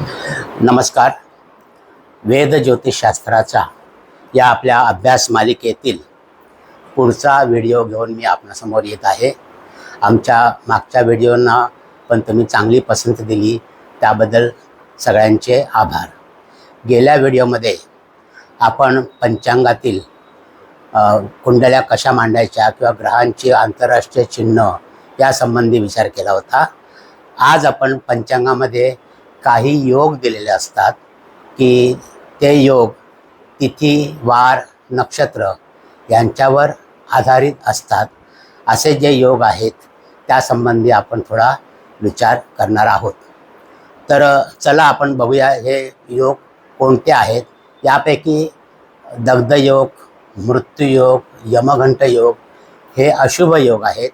नमस्कार. वेद ज्योतिषशास्त्राचा या आपल्या अभ्यास मालिकेतील पुढचा व्हिडिओ घेऊन मी आपणासमोर येत आहे. आमच्या मागच्या व्हिडिओंना पण तुम्ही चांगली पसंत दिली त्याबद्दल सगळ्यांचे आभार. गेल्या व्हिडिओमध्ये आपण पंचांगातील कुंडल्या कशा मांडायच्या किंवा ग्रहांची आंतरराष्ट्रीय चिन्ह यासंबंधी विचार केला होता. आज आपण पंचांगामध्ये काही योग दिलेले असतात की ते योग तिथी वार नक्षत्र यांच्यावर आधारित असतात. असे जे योग आहेत त्यासंबंधी आपण थोडा विचार करणार आहोत. तर चला आपण बघूया हे योग कोणते आहेत. यापैकी दग्धयोग मृत्यूयोग यमघंट योग हे अशुभ योग आहेत.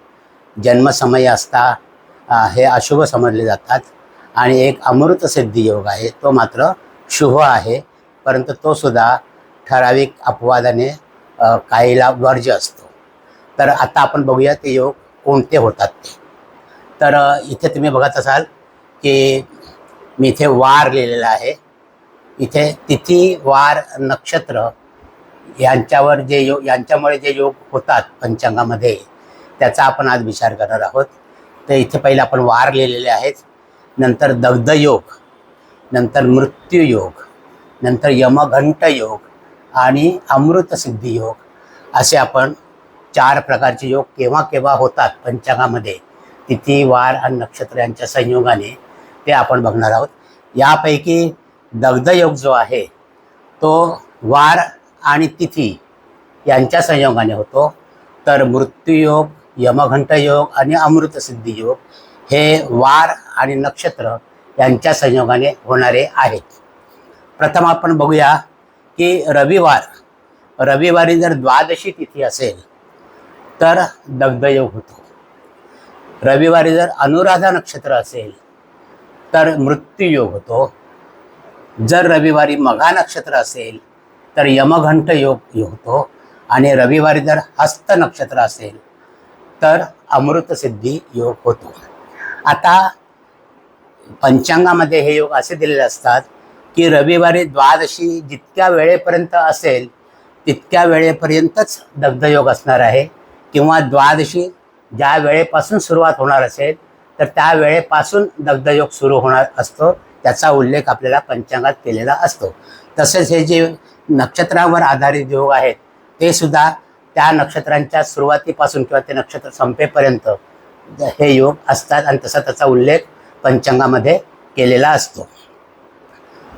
जन्मसमय असता हे अशुभ समजले जातात. आणि एक अमृत सिद्धी योग आहे तो मात्र शुभ आहे. परंतु तो सुद्धा ठराविक अपवादाने काहीला वर्ज्य असतो. तर आता आपण बघूया ते योग कोणते होतात ते. तर इथे तुम्ही बघत असाल की मी इथे वार लिहिलेला आहे. इथे तिथी वार नक्षत्र यांच्यावर जे योग यांच्यामुळे जे योग होतात पंचांगामध्ये त्याचा आपण आज विचार करणार आहोत. तर इथे पहिले आपण वार लिहिलेले आहेत. नंतर दग्धयोग नंतर मृत्यूयोग नंतर यमघंट योग आणि अमृतसिद्धी योग असे आपण चार प्रकारचे योग केव्हा केव्हा होतात पंचांगामध्ये तिथी वार आणि नक्षत्र यांच्या संयोगाने ते आपण बघणार आहोत. यापैकी दग्धयोग जो आहे तो वार आणि तिथी यांच्या संयोगाने होतो. तर मृत्यूयोग यमघंटयोग आणि अमृतसिद्धी योग हे वार आणि नक्षत्र यांच्या संयोगाने होणारे आहेत प्रथम आपण बघूया की रविवार रविवारी जर द्वादशी तिथी असेल तर दग्धयोग होतो. रविवारी जर अनुराधा नक्षत्र असेल तर मृत्यूयोग होतो. जर रविवारी मघा नक्षत्र असेल तर यमघंट योग होतो. आणि रविवारी जर हस्त नक्षत्र असेल तर अमृतसिद्धी योग होतो. आता पंचांगामध्ये हे योग असे दिलेले असतात की रविवारी द्वादशी जितक्या वेळेपर्यंत असेल तितक्या वेळेपर्यंतच दग्धयोग असणार आहे. किंवा द्वादशी ज्या वेळेपासून सुरुवात होणार असेल तर त्या वेळेपासून दग्धयोग सुरू होणार असतो. त्याचा उल्लेख आपल्याला पंचांगात केलेला असतो. तसेच हे जे नक्षत्रावर आधारित योग आहेत ते सुद्धा त्या नक्षत्रांच्या सुरुवातीपासून किंवा ते नक्षत्र संपेपर्यंत हे योग असतात आणि तसा त्याचा उल्लेख पंचांगामध्ये केलेला असतो.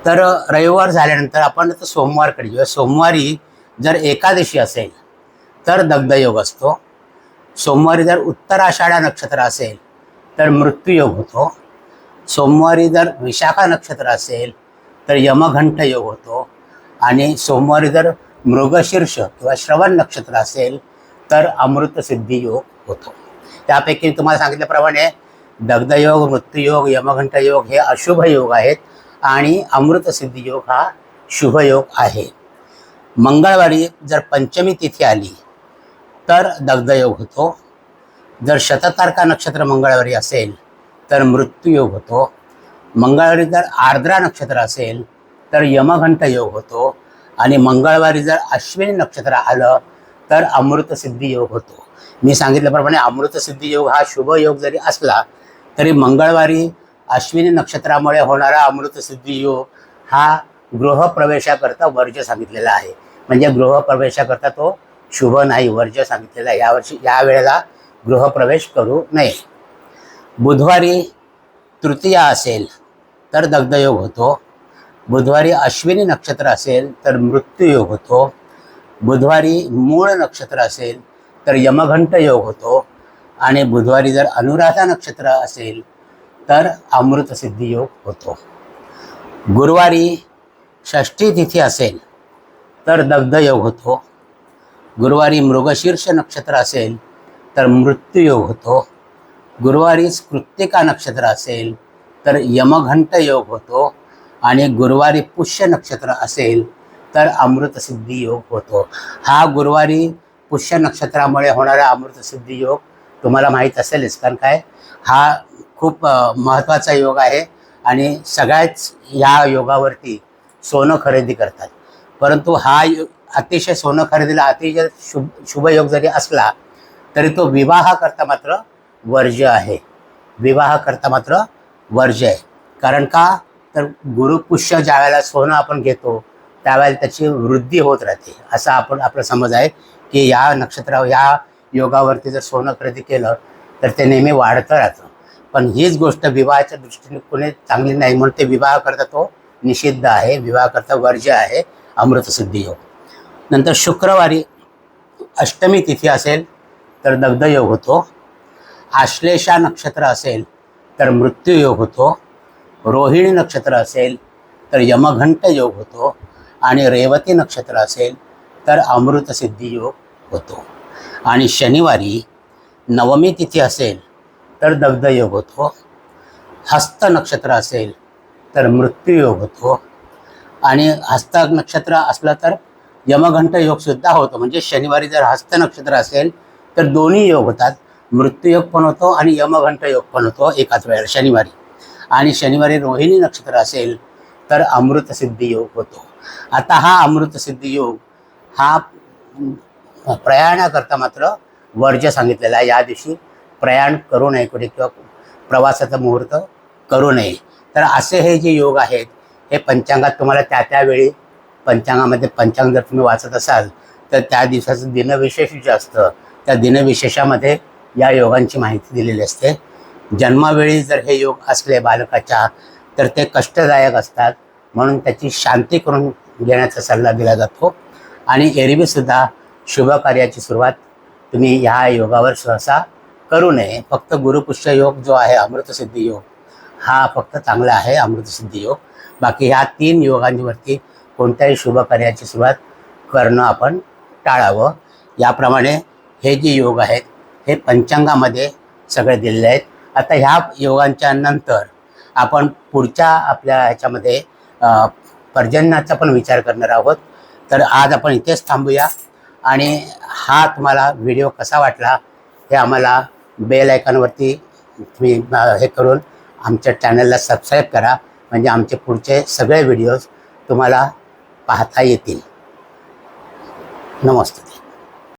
तर रविवार झाल्यानंतर आपण आता सोमवारकडे येऊया सोमवारी जर एकादशी असेल तर दग्धयोग असतो. सोमवारी जर उत्तराषाढा नक्षत्र असेल तर मृत्यूयोग होतो. सोमवारी जर विशाखा नक्षत्र असेल तर यमघंट योग होतो. आणि सोमवारी जर मृगशीर्ष किंवा श्रवण नक्षत्र असेल तर अमृतसिद्धी योग होतो. त्यापैकी तुम्हाला सांगितल्याप्रमाणे दग्धयोग मृत्यूयोग यमघंट योग हे अशुभ योग आहेत आणि अमृतसिद्धी योग हा शुभयोग आहे. मंगळवारी जर पंचमी तिथी आली तर दग्धयोग होतो. जर शततारका नक्षत्र मंगळवारी असेल तर मृत्यूयोग होतो. मंगळवारी जर आर्द्रा नक्षत्र असेल तर यमघंट योग होतो. आणि मंगळवारी जर अश्विनी नक्षत्र आलं तर अमृतसिद्धी योग होतो. मी सांगितल्याप्रमाणे अमृतसिद्धी योग हा शुभ योग जरी असला तरी मंगळवारी अश्विनी नक्षत्रामुळे होणारा अमृतसिद्धी योग हा गृहप्रवेशाकरता वर्ज्य सांगितलेला आहे. म्हणजे गृहप्रवेशाकरता तो शुभ नाही वर्ज्य सांगितलेला आहे. यावर्षी या वेळेला गृहप्रवेश करू नये. बुधवारी तृतीया असेल तर दग्धयोग होतो. बुधवारी अश्विनी नक्षत्र असेल तर मृत्यूयोग होतो. बुधवारी मूळ नक्षत्र असेल तर यमघंट योग होतो. आणि बुधवारी जर अनुराधा नक्षत्र असेल तर अमृतसिद्धी योग होतो. गुरुवारी षष्ठी तिथी असेल तर दग्धयोग होतो. गुरुवारी मृगशीर्ष नक्षत्र असेल तर मृत्यूयोग होतो. गुरुवारीच कृत्तिका नक्षत्र असेल तर यमघंट योग होतो. आणि गुरुवारी पुष्य नक्षत्र असेल तर अमृतसिद्धी योग होतो. हा गुरुवारी पुष्य नक्षत्रामुळे होणारा अमृतसिद्धी योग तुम्हाला माहीत असेलच कारण काय? हा खूप महत्त्वाचा योग आहे आणि सगळ्याच या योगावरती सोनं खरेदी करतात. परंतु हा अतिशय सोनं खरेदीला अतिशय शुभ शुभयोग जरी असला तरी तो विवाहाकरता मात्र वर्ज्य आहे. विवाहाकरता मात्र वर्ज्य आहे. कारण का? तर गुरुपुष्य ज्या वेळेला सोनं आपण घेतो त्यावेळेला त्याची वृद्धी होत राहते. असा आपण आपला समज आहे की या नक्षत्रावर या योगावरती जर सोनं खरेदी केलं तर ते नेहमी वाढतं राहतं. पण हीच गोष्ट विवाहाच्या दृष्टीने कोणी चांगली नाही म्हणून ते विवाह करता तो निषिद्ध आहे विवाह करता वर्ज्य आहे अमृतसिद्धी योग. नंतर शुक्रवारी अष्टमी तिथी असेल तर दग्धयोग होतो. आश्लेषा नक्षत्र असेल तर मृत्यूयोग होतो. रोहिणी नक्षत्र असेल तर यमघंट योग होतो. आणि रेवती नक्षत्र असेल तर अमृतसिद्धी योग होतो. आणि शनिवारी नवमी तिथी असेल तर दग्धयोग होतो. हस्त नक्षत्र असेल तर मृत्यूयोग होतो. आणि हस्त नक्षत्र असलं तर यमघंट योगसुद्धा होतो. म्हणजे शनिवारी जर हस्त नक्षत्र असेल तर दोन्ही योग होतात. मृत्यूयोग पण होतो आणि यमघंट योग पण होतो एकाच वेळेला शनिवारी. आणि शनिवारी रोहिणी नक्षत्र असेल तर अमृतसिद्धी योग होतो. आता हा अमृतसिद्धी योग हा प्रयाणाकरता मात्र वर्ज्य सांगितलेला आहे. या दिवशी प्रयाण करू नये कुठे किंवा प्रवासाचा मुहूर्त करू नये. तर असे हे जे योग आहेत हे पंचांगात तुम्हाला त्या त्यावेळी पंचांगामध्ये पंचांग जर तुम्ही वाचत असाल तर त्या दिवसाचं दिनविशेष जे असतं त्या दिनविशेषामध्ये या योगांची माहिती दिलेली असते. जन्मावेळी जर हे योग असले बालकाच्या तर ते कष्टदायक असतात. म्हणून त्याची शांती करून घेण्याचा सल्ला दिला जातो. आणि एरवीसुद्धा शुभ कार्याची सुरुवात तुम्ही ह्या योगावर सहसा करू नये. फक्त गुरुपुष्य योग जो आहे अमृतसिद्धी योग हा फक्त चांगला आहे अमृतसिद्धी योग. बाकी ह्या तीन योगांवरती कोणत्याही शुभ कार्याची सुरुवात करणं आपण टाळावं. याप्रमाणे हे जे योग आहेत हे पंचांगामध्ये सगळे दिलेले आहेत. आता ह्या योगांच्या नंतर आपण पुढच्या आपल्या ह्याच्यामध्ये पर्जन्याचा पण विचार करणार आहोत. तर आज आपण इथेच थांबूया. आणि हा तुम्हाला व्हिडिओ कसा वाटला हे आम्हाला बेल आयकॉनवरती तुम्ही हे करून आमच्या चॅनलला सबस्क्राईब करा. म्हणजे आमचे पुढचे सगळे व्हिडिओज तुम्हाला पाहता येतील. नमस्ते.